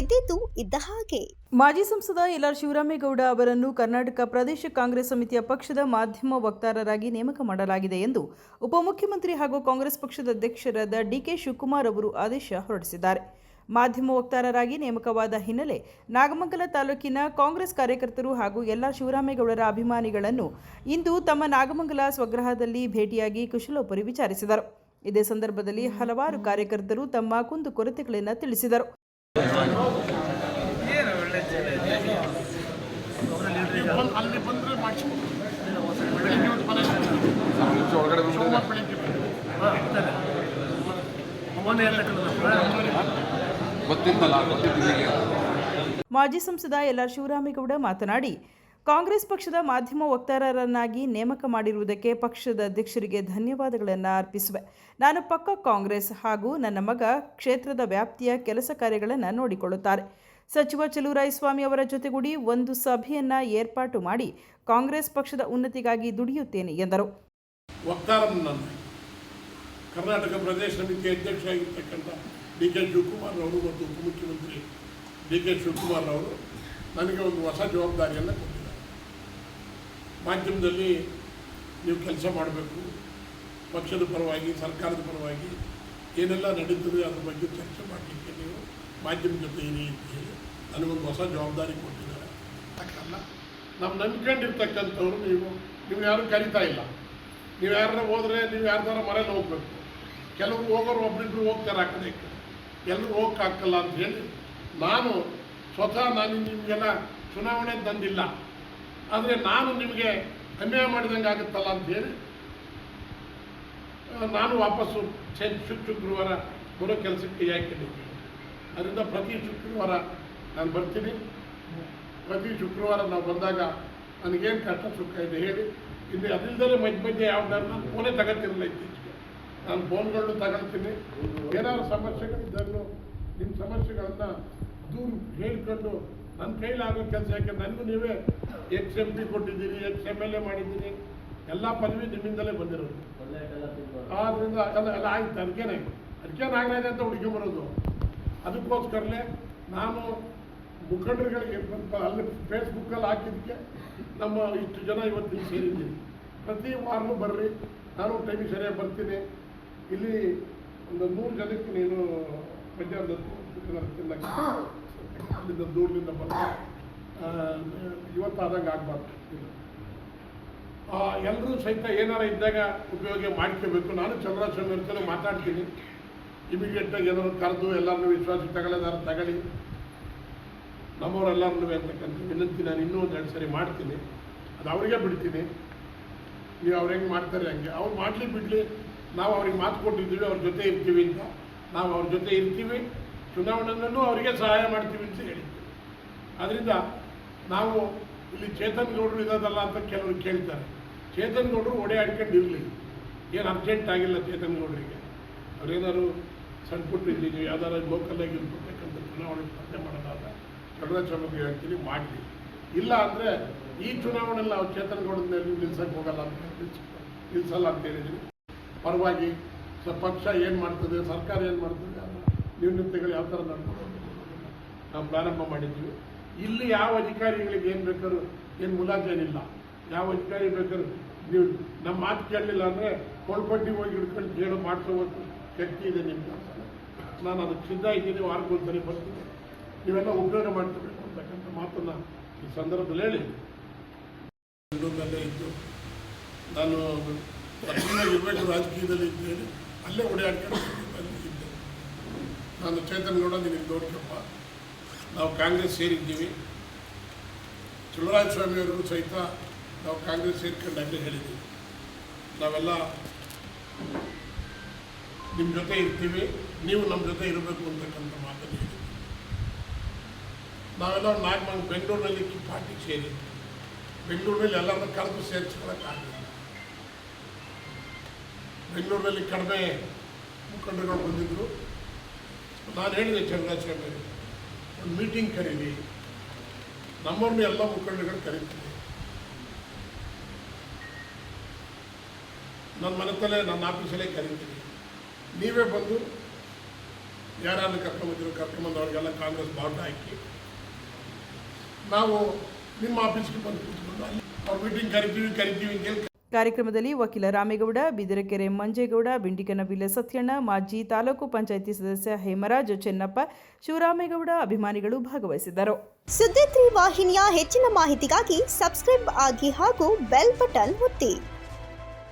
ಇದ್ದಿದ್ದು ಇದ್ದ ಹಾಗೆ. ಮಾಜಿ ಸಂಸದ ಎಲ್ ಆರ್ ಶಿವರಾಮೇಗೌಡ ಅವರನ್ನು ಕರ್ನಾಟಕ ಪ್ರದೇಶ ಕಾಂಗ್ರೆಸ್ ಸಮಿತಿಯ ಪಕ್ಷದ ಮಾಧ್ಯಮ ವಕ್ತಾರರಾಗಿ ನೇಮಕ ಮಾಡಲಾಗಿದೆ ಎಂದು ಉಪಮುಖ್ಯಮಂತ್ರಿ ಹಾಗೂ ಕಾಂಗ್ರೆಸ್ ಪಕ್ಷದ ಅಧ್ಯಕ್ಷರಾದ ಡಿಕೆ ಶಿವಕುಮಾರ್ ಅವರು ಆದೇಶ ಹೊರಡಿಸಿದ್ದಾರೆ. ಮಾಧ್ಯಮ ವಕ್ತಾರರಾಗಿ ನೇಮಕವಾದ ಹಿನ್ನೆಲೆ ನಾಗಮಂಗಲ ತಾಲೂಕಿನ ಕಾಂಗ್ರೆಸ್ ಕಾರ್ಯಕರ್ತರು ಹಾಗೂ ಎಲ್ಲ ಶಿವರಾಮೇಗೌಡರ ಅಭಿಮಾನಿಗಳನ್ನು ಇಂದು ತಮ್ಮ ನಾಗಮಂಗಲ ಸ್ವಗ್ರಹದಲ್ಲಿ ಭೇಟಿಯಾಗಿ ಕುಶಲೋಪರಿ ವಿಚಾರಿಸಿದರು. ಇದೇ ಸಂದರ್ಭದಲ್ಲಿ ಹಲವಾರು ಕಾರ್ಯಕರ್ತರು ತಮ್ಮ ಕುಂದು ಕೊರತೆಗಳನ್ನು ತಿಳಿಸಿದರು. ಬಂದರೆ ಮಾಜಿ ಸಂಸದ ಎಲ್ ಆರ್ ಶಿವರಾಮೇಗೌಡ ಮಾತನಾಡಿ ಕಾಂಗ್ರೆಸ್ ಪಕ್ಷದ ಮಾಧ್ಯಮ ವಕ್ತಾರರನ್ನಾಗಿ ನೇಮಕ ಮಾಡಿರುವುದಕ್ಕೆ ಪಕ್ಷದ ಅಧ್ಯಕ್ಷರಿಗೆ ಧನ್ಯವಾದಗಳನ್ನು ಅರ್ಪಿಸುವೆ. ನಾನು ಪಕ್ಕ ಕಾಂಗ್ರೆಸ್ ಹಾಗೂ ನನ್ನ ಮಗ ಕ್ಷೇತ್ರದ ವ್ಯಾಪ್ತಿಯ ಕೆಲಸ ಕಾರ್ಯಗಳನ್ನು ನೋಡಿಕೊಳ್ಳುತ್ತಾರೆ. ಸಚಿವ ಚಲುವರಾಯಸ್ವಾಮಿ ಅವರ ಜೊತೆಗೂಡಿ ಒಂದು ಸಭೆಯನ್ನ ಏರ್ಪಾಟು ಮಾಡಿ ಕಾಂಗ್ರೆಸ್ ಪಕ್ಷದ ಉನ್ನತಿಗಾಗಿ ದುಡಿಯುತ್ತೇನೆ ಎಂದರು. ಕರ್ನಾಟಕ ಪ್ರದೇಶ ಸಮಿತಿ ಅಧ್ಯಕ್ಷ ಆಗಿರ್ತಕ್ಕಂಥ ಡಿ ಕೆ ಶಿವಕುಮಾರ್ ಅವರು ಮತ್ತು ಉಪಮುಖ್ಯಮಂತ್ರಿ ಡಿ ಕೆ ಶಿವಕುಮಾರ್ ಅವರು ನನಗೆ ಒಂದು ಹೊಸ ಜವಾಬ್ದಾರಿಯನ್ನು ಕೊಟ್ಟಿದ್ದಾರೆ. ಮಾಧ್ಯಮದಲ್ಲಿ ನೀವು ಕೆಲಸ ಮಾಡಬೇಕು, ಪಕ್ಷದ ಪರವಾಗಿ, ಸರ್ಕಾರದ ಪರವಾಗಿ ಏನೆಲ್ಲ ನಡೀತದೆ ಅದ್ರ ಬಗ್ಗೆ ಚರ್ಚೆ ಮಾಡಲಿಕ್ಕೆ ನೀವು ಮಾಧ್ಯಮ ಜೊತೆ ಇರಿ ಅಂತ ಹೇಳಿ ನನಗೊಂದು ಹೊಸ ಜವಾಬ್ದಾರಿ ಕೊಟ್ಟಿದ್ದಾರೆ. ಯಾಕಲ್ಲ ನಾವು ನಂಬ್ಕೊಂಡಿರ್ತಕ್ಕಂಥವ್ರು ನೀವು ನೀವು ಯಾರು ಕರಿತಾ ಇಲ್ಲ. ನೀವು ಯಾರನ್ನ ಹೋದ್ರೆ ನೀವು ಯಾರ್ದಾರ ಮನೇಲಿ ಹೋಗ್ಬೇಕು. ಕೆಲವರು ಹೋಗೋರು ಒಬ್ಬರಿಬ್ರು ಹೋಗ್ತಾರೆ ಆ ಕಡೆ. ಎಲ್ಲರೂ ಹೋಗಕ್ಕಾಗಲ್ಲ ಅಂತ ಹೇಳಿ ನಾನು ಸ್ವತಃ ನಾನು ನಿಮಗೆಲ್ಲ ಚುನಾವಣೆ ತಂದಿಲ್ಲ. ಆದರೆ ನಾನು ನಿಮಗೆ ಅನ್ಯಾಯ ಮಾಡಿದಂಗೆ ಆಗುತ್ತಲ್ಲ ಅಂತ ಹೇಳಿ ನಾನು ವಾಪಸ್ಸು ಶುಕ್ ಶುಕ್ರವಾರ ಬರೋ ಕೆಲಸಕ್ಕೆ ಯಾಕೆ ಅದರಿಂದ ಪ್ರತಿ ಶುಕ್ರವಾರ ನಾನು ಬರ್ತೀನಿ. ಪ್ರತಿ ಶುಕ್ರವಾರ ನಾವು ಬಂದಾಗ ನನಗೇನು ಕಷ್ಟ ಸುಖ ಇದೆ ಹೇಳಿ. ಇಲ್ಲಿ ಅದಿಲ್ಲದೆ ಮಧ್ಯ ಮಧ್ಯೆ ಯಾವ್ದಾದ್ರು ನಾನು ಫೋನೇ ತಗೋತಿರಲಿಲ್ಲ ಇತ್ತೀಚೆಗೆ. ನಾನು ಫೋನ್ಗಳನ್ನು ತಗೊಳ್ತೀನಿ. ಏನಾದ್ರು ಸಮಸ್ಯೆಗಳಿದ್ದಾಗಲೂ ನಿಮ್ಮ ಸಮಸ್ಯೆಗಳನ್ನು ದೂರ ಹೇಳ್ಕೊಂಡು ನನ್ನ ಆಗೋ ಕೆಲಸ ಯಾಕೆ ನನಗೂ ನೀವೇ ಎಕ್ಸ್ ಎಂ ಪಿ ಕೊಟ್ಟಿದ್ದೀರಿ ಎಕ್ಸ್ ಎಂ ಎಲ್ ಎ ಮಾಡಿದ್ದೀರಿ, ಎಲ್ಲ ಪದವಿ ನಿಮ್ಮಿಂದಲೇ ಬಂದಿರೋದು. ಆದ್ದರಿಂದ ಎಲ್ಲ ಎಲ್ಲ ಆಯ್ತು, ಅದಕ್ಕೇನೆ, ಅದಕ್ಕೇನು ಆಗಲಿದೆ ಅಂತ ಹುಡುಕೊಂಬರೋದು ಅದಕ್ಕೋಸ್ಕರಲೇ ನಾನು ಮುಖಂಡರುಗಳಿಗೆ ಅಲ್ಲಿ ಫೇಸ್ಬುಕ್ಕಲ್ಲಿ ಹಾಕಿದ್ದಕ್ಕೆ ನಮ್ಮ ಇಷ್ಟು ಜನ ಇವತ್ತಿಗೆ ಸೇರಿದ್ದೀನಿ ಪ್ರತಿ ವಾರನೂ ಬರ್ರಿ, ನಾನು ಟೈಮಿಗೆ ಸರಿಯಾಗಿ ಬರ್ತೀನಿ. ಇಲ್ಲಿ ಒಂದು ನೂರು ಜನಕ್ಕೆ ನೀನು ತಿನ್ನಕ್ಕೆ. ಅಲ್ಲಿಂದ ದೂರದಿಂದ ಬಂದ ಇವತ್ತಾದಂಗೆ ಆಗಬಾರ್ದು. ಎಲ್ಲರೂ ಸಹಿತ ಏನಾರ ಇದ್ದಾಗ ಉಪಯೋಗ ಮಾಡ್ಕೋಬೇಕು. ನಾನು ಚಂದ್ರಸ್ವಾಮಿ ಅವ್ರ ಮಾತಾಡ್ತೀನಿ. ಇಮಿಡಿಯೇಟಾಗಿ ಏನಾದ್ರು ಕರೆದು ಎಲ್ಲರನ್ನೂ ವಿಶ್ವಾಸಕ್ಕೆ ತಗೊಳ್ಳೋದಾರ ತಗೊಳ್ಳಿ. ನಮ್ಮವರೆಲ್ಲರನ್ನೂ ಅಂತಕ್ಕಂಥ ವಿನಂತಿ ನಾನು ಇನ್ನೂ ಒಂದು ಎರಡು ಸರಿ ಮಾಡ್ತೀನಿ. ಅದು ಅವರಿಗೆ ಬಿಡ್ತೀನಿ. ನೀವು ಅವ್ರು ಹೆಂಗೆ ಮಾಡ್ತಾರೆ ಹಂಗೆ. ಅವ್ರು ಮಾಡಲಿ ಬಿಡಲಿ. ನಾವು ಅವ್ರಿಗೆ ಮಾತು ಕೊಟ್ಟಿದ್ದೀವಿ, ಅವ್ರ ಜೊತೆ ಇರ್ತೀವಿ ಅಂತ. ನಾವು ಅವ್ರ ಜೊತೆ ಇರ್ತೀವಿ. ಚುನಾವಣೆಯಲ್ಲೂ ಅವರಿಗೆ ಸಹಾಯ ಮಾಡ್ತೀವಿ ಅಂತ ಹೇಳಿದ್ವಿ ಅದರಿಂದ ನಾವು ಇಲ್ಲಿ ಚೇತನ್ ಗೌಡರು ಇರೋದಲ್ಲ ಅಂತ ಕೆಲವರು ಕೇಳ್ತಾರೆ. ಚೇತನ್ ಗೌಡರು ಓಡಾಡ್ಕೊಂಡು ಇರಲಿ. ಏನು ಅರ್ಜೆಂಟ್ ಆಗಿಲ್ಲ ಚೇತನ್ ಗೌಡರಿಗೆ. ಅವ್ರೇನಾದ್ರು ಸಣ್ಣ ಪುಟ್ಟ ಇದ್ದೀವಿ ಯಾವ್ದಾರು ಲೋಕಲ್ಲಾಗಿ ಇರ್ತಕ್ಕಂಥ ಚುನಾವಣೆ ಸ್ಪರ್ಧೆ ಮಾಡೋದಾದ ಚಂದ್ರಸ್ವಾಮಿಗೆ ಹೇಳ್ತೀನಿ ಮಾಡಲಿ. ಇಲ್ಲ ಅಂದರೆ ಈ ಚುನಾವಣೆಯಲ್ಲಿ ನಾವು ಚೇತನ್ ಗೌಡನ ನಿಲ್ಸಕ್ಕೆ ಹೋಗಲ್ಲ ಅಂತ ನಿಲ್ಸಲ್ಲ ಅಂತ ಹೇಳಿದ್ದೀನಿ. ಪರವಾಗಿ ಪಕ್ಷ ಏನು ಮಾಡ್ತದೆ, ಸರ್ಕಾರ ಏನು ಮಾಡ್ತದೆ? ನ್ಯೂನತೆಗಳು ಯಾವ ಥರ ನಡ್ಕೊಂಡು ನಾವು ಪ್ರಾರಂಭ ಮಾಡಿದ್ವಿ. ಇಲ್ಲಿ ಯಾವ ಅಧಿಕಾರಿಗಳಿಗೆ ಏನು ಬೇಕಾದ್ರು, ಏನು ಮುಲಾಜೇನಿಲ್ಲ. ಯಾವ ಅಧಿಕಾರಿ ಬೇಕಾದ್ರು, ನೀವು ನಮ್ಮ ಮಾತು ಕೇಳಲಿಲ್ಲ ಅಂದರೆ ಕೊಳ್ಪಟ್ಟಿ ಹೋಗಿ ಹಿಡ್ಕೊಂಡು ಕೇಳು ಮಾಡಿಸೋವಷ್ಟು ಶಕ್ತಿ ಇದೆ ನಿಮ್ಮ ನಾನು ಅದಕ್ಕೆ ಸಿದ್ಧ ಇದ್ದೀನಿ, ವಾರಕ್ಕೊಂದ್ಸರಿ ಬರ್ತೀನಿ. ನೀವೆಲ್ಲ ಉಪಯೋಗ ಮಾಡ್ಕೋಬೇಕು ಅಂತಕ್ಕಂಥ ಮಾತನ್ನು ಈ ಸಂದರ್ಭದಲ್ಲಿ ಹೇಳಿ. ಇದ್ದು, ನಾನು ಇರಬೇಕು ರಾಜಕೀಯದಲ್ಲಿ ಇದ್ದೇನೆ. ಅಲ್ಲೇ ಓಡಾಡ್ಕೊಂಡು ನಾನು ಚೇತನ್ ಗೌಡ ನಿನಗೆ ದೊಡ್ಡಪ್ಪ. ನಾವು ಕಾಂಗ್ರೆಸ್ ಸೇರಿದ್ದೀವಿ. ಸ್ವಾಮಿಯವ್ರಿಗೂ ಸಹಿತ ನಾವು ಕಾಂಗ್ರೆಸ್ ಸೇರ್ಕೊಂಡು ಅಲ್ಲೇ ಹೇಳಿದ್ದೀವಿ. ನಾವೆಲ್ಲ ನಿಮ್ಮ ಜೊತೆ ಇರ್ತೀವಿ. ನೀವು ನಮ್ಮ ಜೊತೆ ಇರಬೇಕು ಅಂತಕ್ಕಂಥ ಮಾತನ್ನು ಹೇಳಿದ್ದೀವಿ. ನಾವೆಲ್ಲ ನಾಗಮಂಗ್ ಬೆಂಗಳೂರಿನಲ್ಲಿ ಪಾರ್ಟಿ ಸೇರಿ, ಬೆಂಗಳೂರಿನಲ್ಲಿ ಎಲ್ಲರನ್ನ ಕರೆದು ಸೇರಿಸ್ಕೊಳ್ಳೋಕ್ಕಾಗಲಿಲ್ಲ ಬೆಂಗಳೂರಿನಲ್ಲಿ ಕಡಿಮೆ ಮುಖಂಡರುಗಳು ಬಂದಿದ್ದರು ನಾನು ಹೇಳಿದೆ ಚಂದ್ರಾಚಾರ್ಯ ಒಂದು ಮೀಟಿಂಗ್ ಕರೀರಿ. ನಮ್ಮವ್ರನ್ನ ಎಲ್ಲ ಮುಖಂಡರುಗಳು ಕರೀತೀನಿ ನನ್ನ ಮನೆತಲ್ಲೇ ನನ್ನ ಆಫೀಸಲ್ಲೇ ಕರೀತೀನಿ. ನೀವೇ ಬಂದು ಯಾರನ್ನು ಕರ್ಕೊಂಡು ಬಂದವ್ರಿಗೆಲ್ಲ ಕಾಂಗ್ರೆಸ್ ಬಾವುಟ ಹಾಕಿ, ನಾವು ನಿಮ್ಮ ಆಫೀಸ್ಗೆ ಬಂದು ಕೂತ್ಕೊಂಡು ಅಲ್ಲಿ ಅವ್ರ ಮೀಟಿಂಗ್ ಕರಿತೀವಿ ಕರಿತೀವಿ ಅಂತ ಹೇಳಿ ಕಾರ್ಯಕ್ರಮದಲ್ಲಿ ವಕೀಲ ರಾಮೇಗೌಡ, ಬಿದಿರಕೆರೆ ಮಂಜೇಗೌಡ ಬಿಂಡಿಕನಬಿಲೆ ಸತ್ಯಣ್ಣ, ಮಾಜಿ ತಾಲೂಕು ಪಂಚಾಯಿತಿ ಸದಸ್ಯ ಹೇಮರಾಜ್ ಚೆನ್ನಪ್ಪ, ಶಿವರಾಮೇಗೌಡ ಅಭಿಮಾನಿಗಳು ಭಾಗವಹಿಸಿದರು ಸುದ್ದಿ ವಾಹಿನಿಯ ಹೆಚ್ಚಿನ ಮಾಹಿತಿಗಾಗಿ ಸಬ್ಸ್ಕ್ರೈಬ್ ಆಗಿ ಹಾಗೂ ಬೆಲ್ ಬಟನ್ ಒತ್ತಿ.